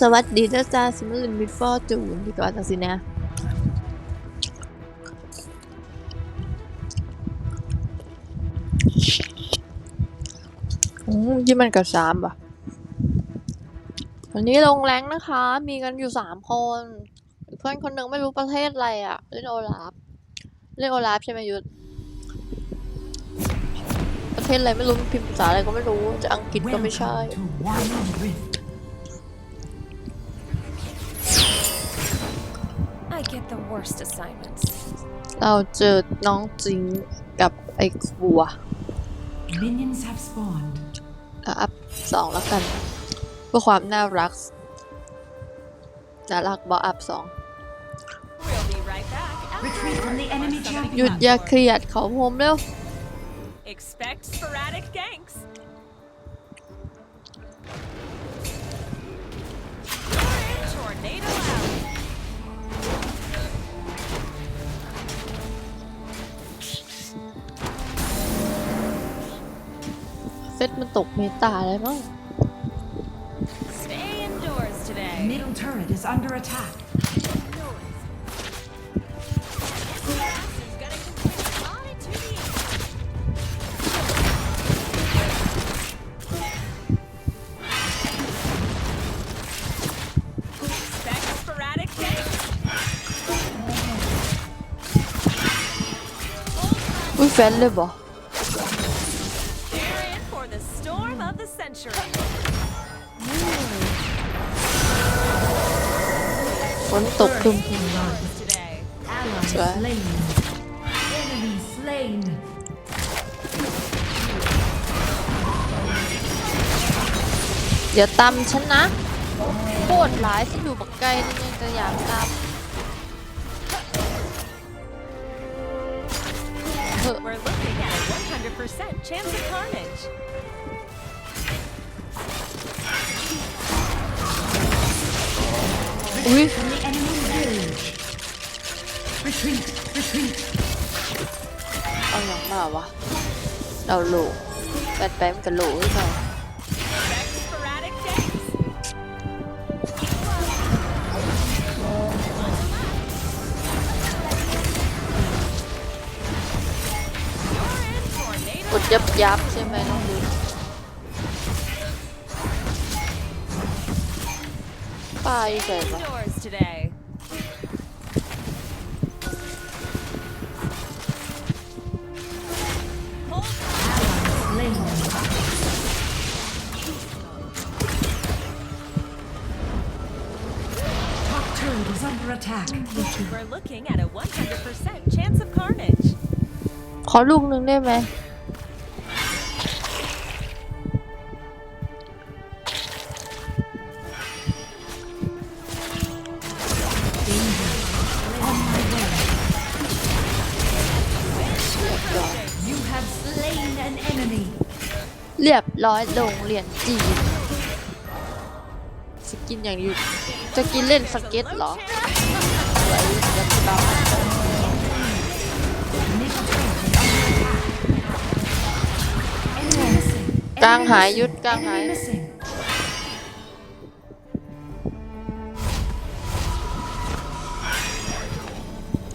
สวัสดีนะจ๊ะสมรินมิดฟอร์จูน ดีกว่าตังสินะอืมยี่มันกับสามป่ะ วันนี้ลงแรงนะคะ มีกันอยู่สามคน เพื่อนคนหนึ่งไม่รู้ประเทศอะไรอะ่ะ เล่นโอลาฟเล่นโอลาฟใช่ไหมยุทธประเทศอะไรไม่รู้พิมพ์ภาษาอะไรก็ไม่รู้จะอังกฤษก็ไม่ใช่เราเจอน้องจริงกับไอ้ครัว Minions have s p อัพสองแล้วกัน เพื่อความน่ารักน่ารักบออัพสองหยุดยาเครียดเขาโฮมเร็ว Expect sporadic gank. เซมันตกเมตาแล้วมั้งแฟนเลยบ่ the storm of the century. ฝนตกครึ่งสวยอย่าตำฉันนะโวตหลายที่อยู่บักไกลนี่จะอยากตำเฮ้ออุ้ยเอาหย่งมาวะเราหลุปดแป๊บกันหลุดใช่ไหมดยับยับ Ah, you guys. Indoors today. Top turret is under attack. We're looking at a 100% chance of carnage. ขอลูกหนึ่งได้ไหมร้อยลงเหรียญจีนสกินอย่างอยู่จะกินเล่นสเก็ตเหรอไ้ัตาลางหายยุดกลางหาย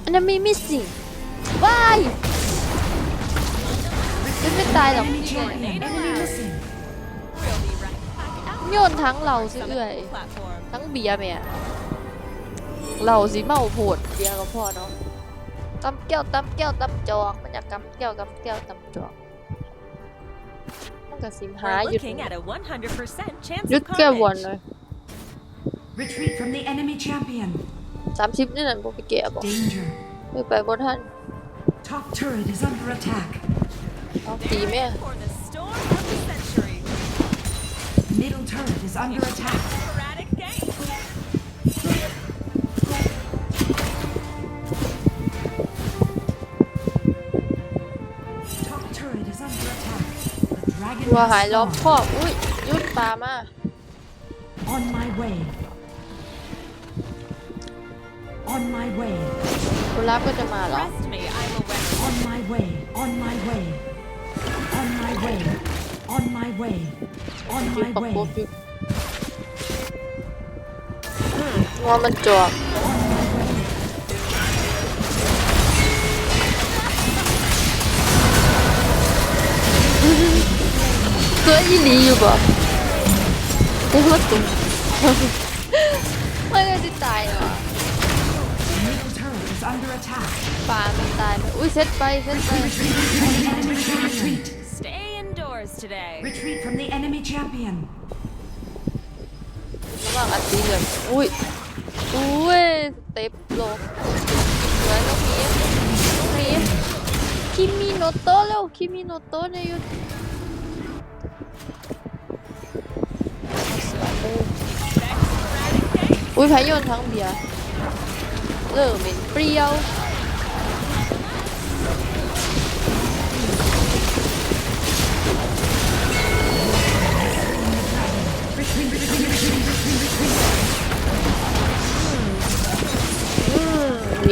อันนั้นมีมิสิว้ายไม่ตายหรอกโยนทั้งเราสิเอื่อยทั้งเบียร์แม่เราสิเมาโหดเบียก็พ่อเนาะตำแก้วตำแก้วตำจอกมันอยากกตำแก้วกตำแก้วตำจอกมันก็สิหายุดหยุดแก้ววนเลย Retreat from the enemy champion. สามชิบนี่นั่นผมไปเก็บบอกไปไปบนท่าน Top turret is under attack. ตีแม่ Middle turret is under attack. Top turret is under attack. The dragon On my way. On my way. On my way. On my way. On my way. On my way. On พี่ my ขอบ way. คุณพี่อืมงอมันจวบเพื่ออีหลีอยู่บ่โอ้โหตุ่มไม่ได้จะตายหรอ Middle tower is under attack. ป่ามันตายไหมอุ้ยเซตไปเซตไป Retreat. Retreat. Retreat. Retreat. yours today. Retreat from the enemy champion. ระหว่างอัดดีเลยอุ้ยอุ้ยเต็ปโลสวยน้องมีน้องมีคิมิโนโตะเล็วคิมิโนโตะในยูอุ้ยพายนทั้งเบียร์เริ่มเป็นเปรี้ยว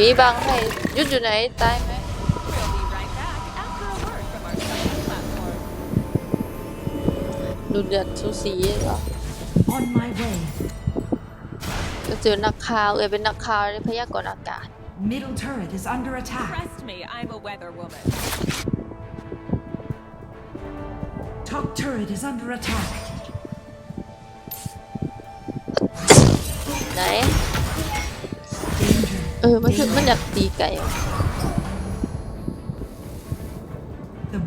ผีบังให้ยุดอยู่ไหนตายไหมดูเดือดสูสีเหรอ On my way ก็เจอนักข่าว เอยเป็นนักข่าวในพยากรณ์อากาศ Middle turret is under attack Trust me I'm a weather woman Top turret is under attack เออมันคือมันอยากตีไก่ The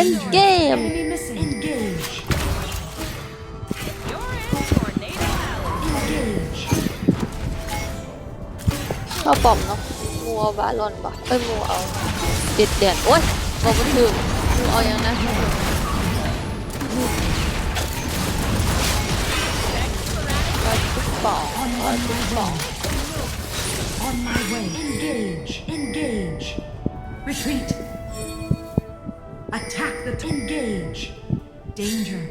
r n g a m e e n e m ปอมเนาะมัวบาลอนปะเอ้ยมัวเอาเด็ดเด่นโอ้ยบอกมันถึงมัวเอายังนะปอมปอม on my way. Engage. Engage. Retreat. Attack the engage. Danger.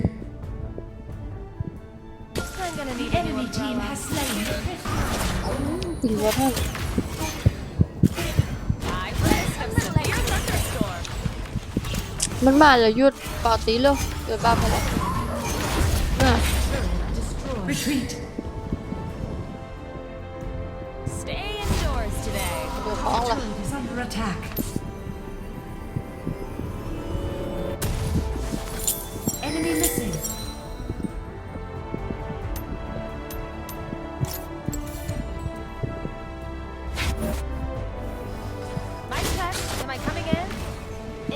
the enemy team has slain. You what happened? Mình mà là duyên bỏ tí Retreat. attack. Enemy missing. My turn. Am I coming in?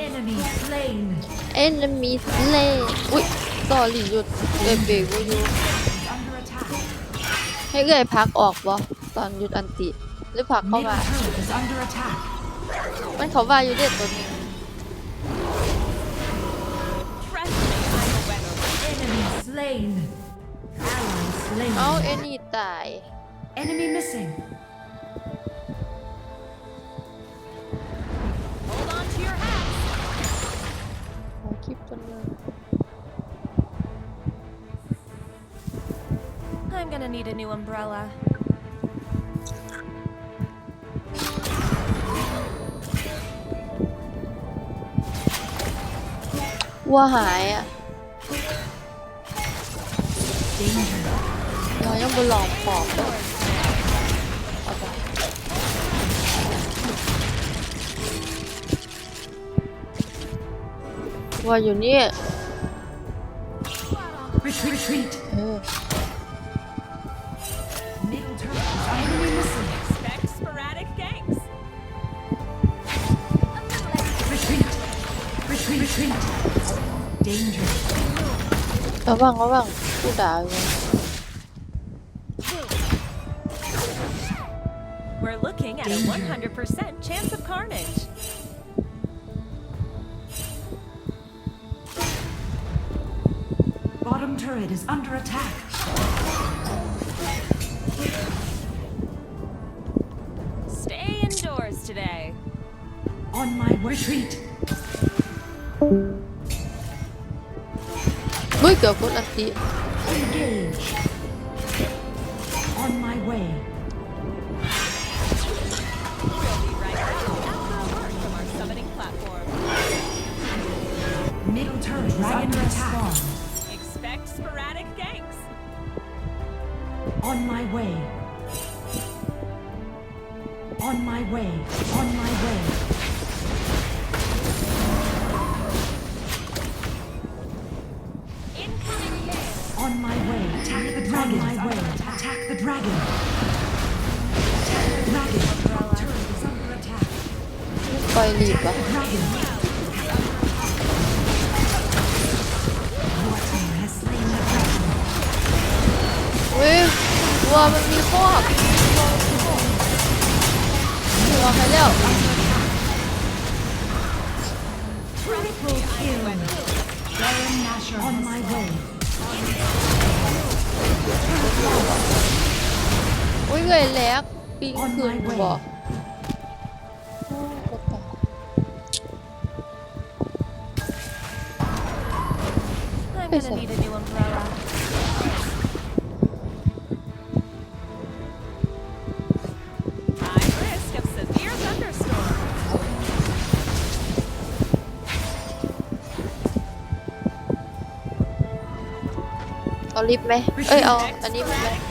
Enemy slain. Enemy slain. Wait. ต่อหลีหยุดเลยเบรกวิอ่ u ให้เลยพักออกวะตอนหยุดอันติหรือพักเข้ามามันเขาว่าอยู่เด็ดตัวนี้ Enemy Enemy missing. Hold on to your hats. ขอคลิปจนเลย I'm gonna need a new umbrella. วัวหายอ่ะนอยยังบนหลอกปอบวัวอยู่นี่ retreat ระวังระวังกูด่าอยู่ We're looking at a 100% chance of carnage. Bottom turret is under attack. Stay indoors today. On my retreat. Muy que ocurra, tío. Expect sporadic ganks. On my way. On my way. On my way. Dragon. Dragon. Turret is under attack. ปล่อยหลีบอะ Dragon. Your team has slain the dragon. เว้ยวัวมันมีคอกวัวใครเร็ว Triple kill. Baron Nashor on my way. อุ้ยเลยแล้วปีคืนบอกไปสิเอาลิฟต์ไหมเอ้ย เอาอันนี้ไหม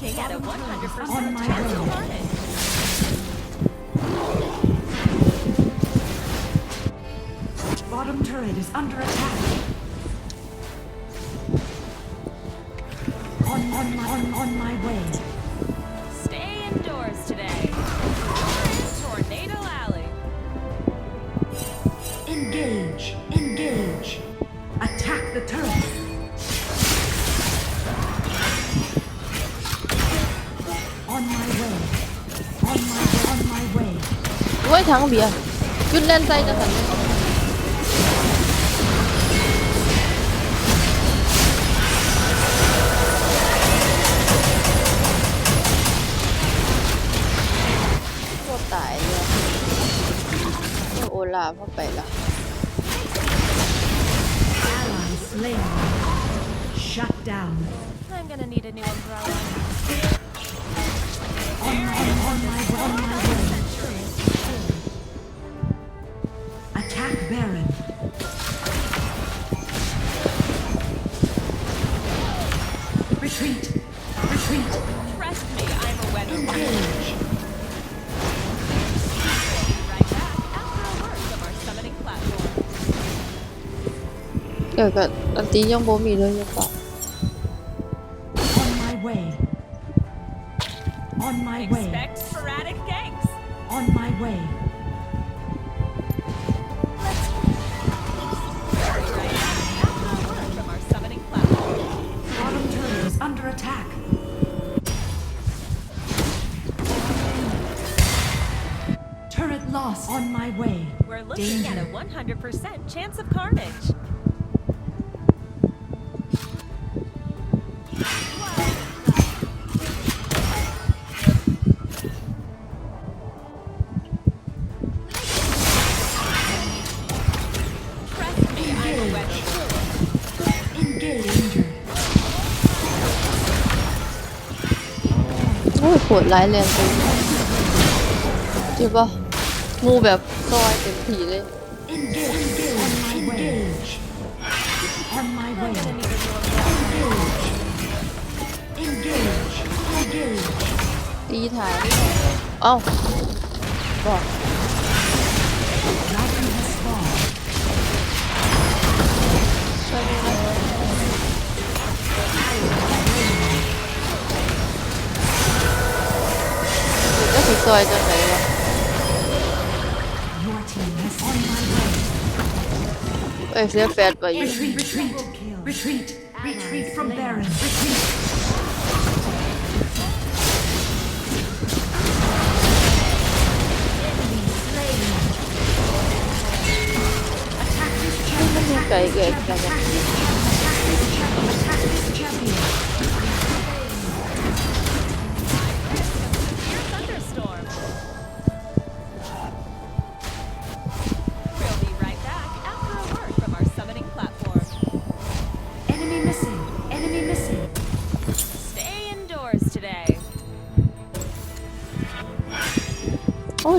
looking at a 100% on my Bottom turret is under attack. ทังเบียร์ยุดเล่นใจจะสันพวตายเลยพวโอลาพวกไปละ Slain. Shut d need a new umbrella. Baron. Retreat. Retreat. Trust me, I'm a weapon. Engage. Kể cả đăng tí trong bố mì thôi nha bạn On my way On my way We're looking Danger. at a 100% chance of carnage. โอ้โหดร้ายแรงจริงจริงปะงูแบบซอยเต็มผีเลย On my way. Engage. Engage. Engage. ตีถ่ายเอ้าบอก Dragon has spawned. ช่วยด้วยนะเดี๋ยวจะสิซอยจังไหนวะ It's not fed by you. Retreat, retreat, retreat, retreat from Baron, retreat.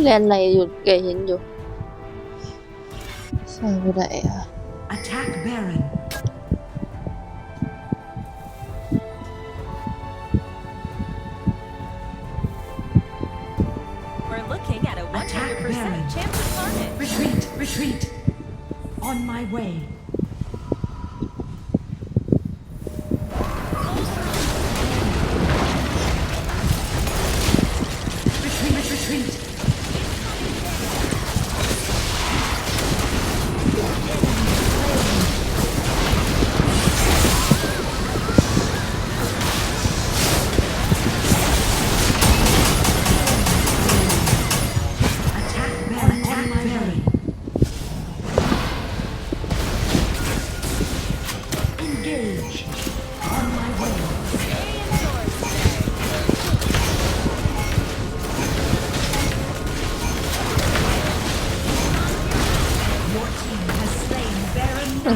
เลยอะไรอยู่แกเห็นอยู่ใส่ไปไหนอ่ะ à? Attack Baron 100% chance of target. Retreat, retreat. On my way.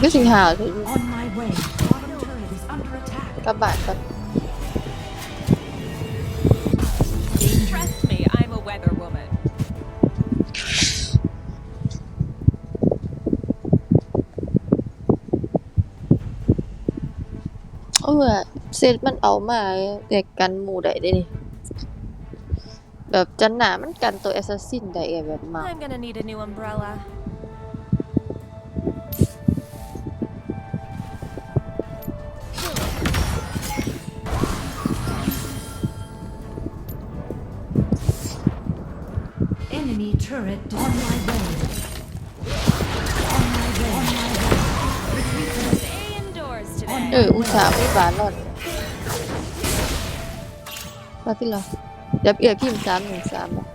ก็สิงหาเลยกระบะกับ t เออเซตมันเอามาแต่กันหมู่ใด้เด้นี่แบบจันหนามันกันตัวแอสซัสซินได้แบบมาก I'm g o Turret on my way. On my way. On my way. Stay indoors today. เอออุตส่าห์ไม่บาลอนมาพี่รอเดี๋ยวเอียพิมพ์สามหนึ่งสามนะ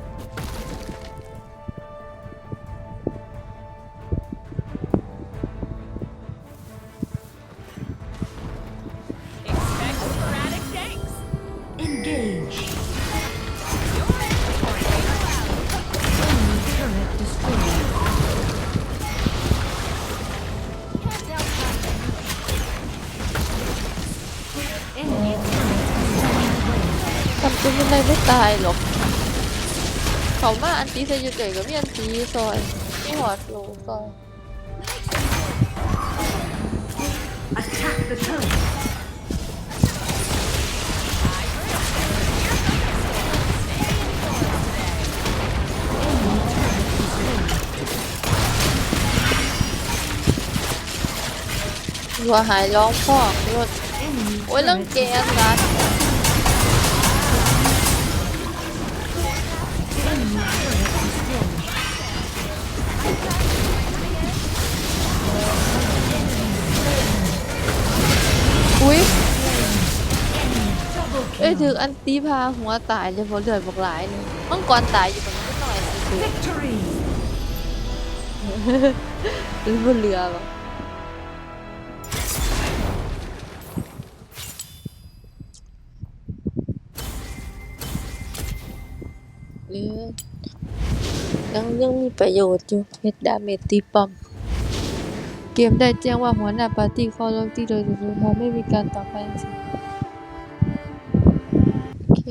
อันตีใส่จุเจ๋ก็มีอันตีซอยมีหัวโลซอยหัวหายร้องพ่อรถโอ้ยเรื่องแกนนะอุ้ยเอ้ยถืออันตีพาหัวตายเลยพอเลือดบอกหลายนึงมังกรตายอยู่ตรงนี้หน่อยสิบนเรือแบบหรือ ยัง ยังมีประโยชน์อยู่เฮ็ดดาเมจตีปอมเกมได้แจ้งว่าหัวหน้าปาร์ตี้ข้อลงกที่โดยรุดท้ายไม่มีการตอบไปจริงโอเค